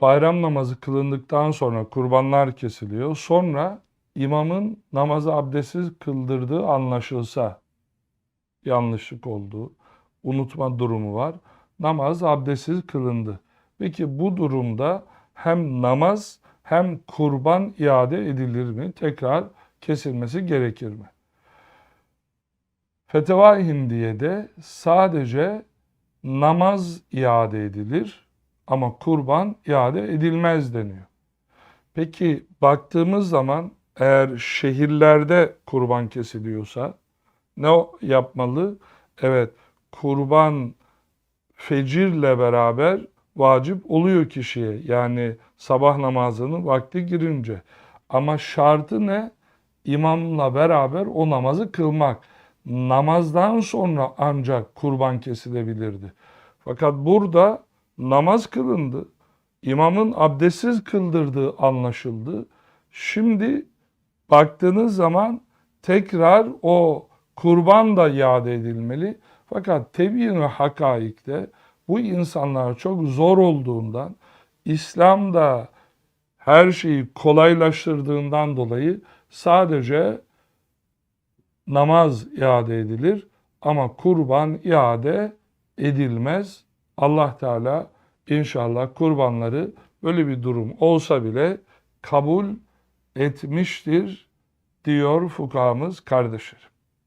bayram namazı kılındıktan sonra kurbanlar kesiliyor. Sonra imamın namazı abdestsiz kıldırdığı anlaşılsa yanlışlık olduğu, unutma durumu var. Namaz abdestsiz kılındı. Peki bu durumda hem namaz hem kurban iade edilir mi? Tekrar kesilmesi gerekir mi? Feteva Hindiye'de sadece namaz iade edilir ama kurban iade edilmez deniyor. Peki baktığımız zaman eğer şehirlerde kurban kesiliyorsa ne yapmalı? Evet, kurban fecirle beraber vacip oluyor kişiye. Yani sabah namazının vakti girince. Ama şartı ne? İmamla beraber o namazı kılmak. Namazdan sonra ancak kurban kesilebilirdi. Fakat burada namaz kılındı. İmamın abdestsiz kıldırdığı anlaşıldı. Şimdi baktığınız zaman tekrar o kurban da iade edilmeli. Fakat tebyin ve hakaikte bu insanlar çok zor olduğundan İslam da her şeyi kolaylaştırdığından dolayı sadece namaz iade edilir ama kurban iade edilmez. Allah Teala inşallah kurbanları böyle bir durum olsa bile kabul etmiştir diyor fukahamız kardeşlerim.